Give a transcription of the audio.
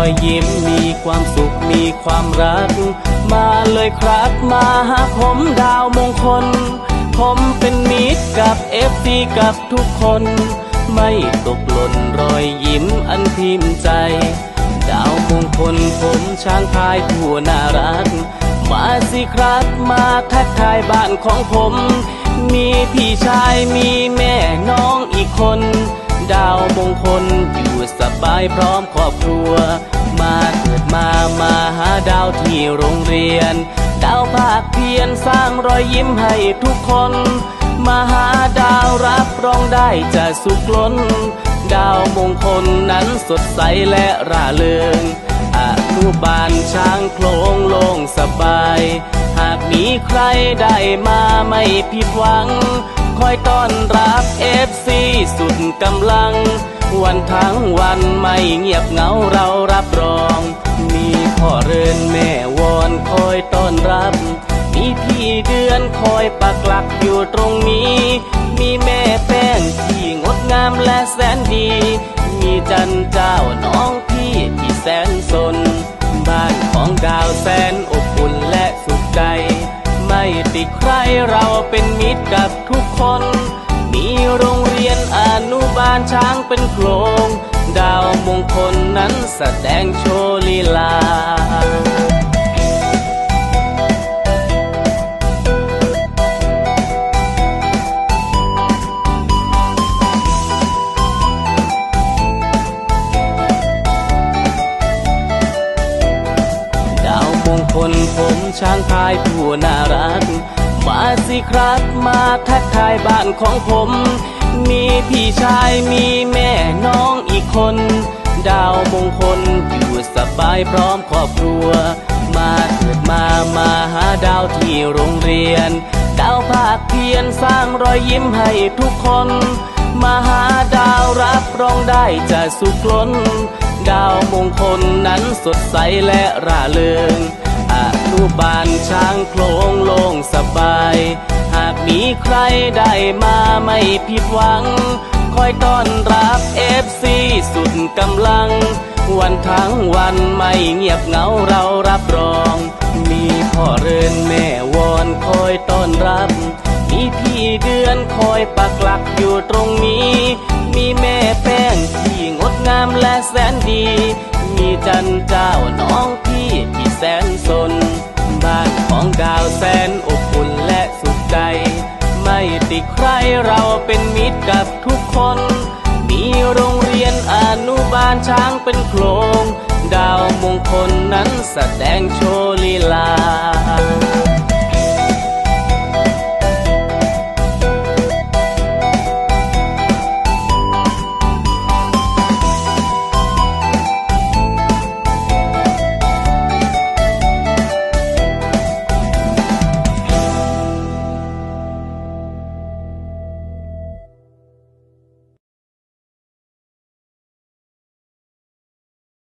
อยยิ้มมีความสุขมีความรัก มาเลยครับมาหาผมดาวมงคล ผมเป็นมิตรกับเอฟซีกับทุกคน ไม่ตกหล่นรอยยิ้มอันพิมพ์ใจ ดาวมงคลผมช้างพายทั่วน่ารัก มาสิครับมาทักทายบ้านของผม มีพี่ชายมีแม่น้องอีกคน ดาวมงคล บายพร้อมครอบครัว มาเกิดมามาหาดาวที่โรงเรียน ดาวภาคเพียรสร้างรอยยิ้มให้ทุกคน มาหาดาวรับรองได้จะสุขล้น ดาวมงคลนั้นสดใสและร่าเริงอนุบาลช้างโคลงโล่งสบาย หากมีใครได้มาไม่ผิดหวัง คอยต้อนรับเอฟซีสุดกำลัง วันทั้งวันไม่เงียบเหงาเรารับรอง มีพ่อเรินแม่วอนคอยต้อนรับ มีพี่เดือนคอยปักหลักอยู่ตรงนี้ มีแม่แป้งที่งดงามและแสนดี มีจันเจ้าน้องพี่ที่แสนสน บ้านของดาวแสนอบอุ่นและสุขใจ ไม่ติดใครเราเป็นมิตรกับทุกคนาลช้างเป็นโครง ดาวมงคลนั้นแสดงโชว์ลีลาดาวมงคลผมช้างพายทั่วน่ารัก สิครับ มาทักทายบ้านของผม มีพี่ชายมีแม่น้องอีกคน ดาวมงคลอยู่สบายพร้อมครอบครัว มาเถิดมามาหาดาวที่โรงเรียน ดาวภาคเพียรสร้างรอยยิ้มให้ทุกคน มาหาดาวรับรองได้จะสุขล้น ดาวมงคลนั้นสดใสและร่าเริง บาลช้างโคลงโล่งสบาย หากมีใครได้มาไม่ผิดหวัง คอยต้อนรับเอฟซีสุดกำลัง วันทั้งวันไม่เงียบเหงาเรารับรอง มีพ่อเรินแม่วอนคอยต้อนรับ มีพี่เดือนคอยปักหลักอยู่ตรงนี้ มีแม่แป้งที่งดงามและแสนดี มีจันเจ้าน้อง ใครเราเป็นมิตรกับทุกคน มีโรงเรียนอนุบาลช้างเป็นโครง ดาวมงคลนั้นแสดงโชว์ลีลา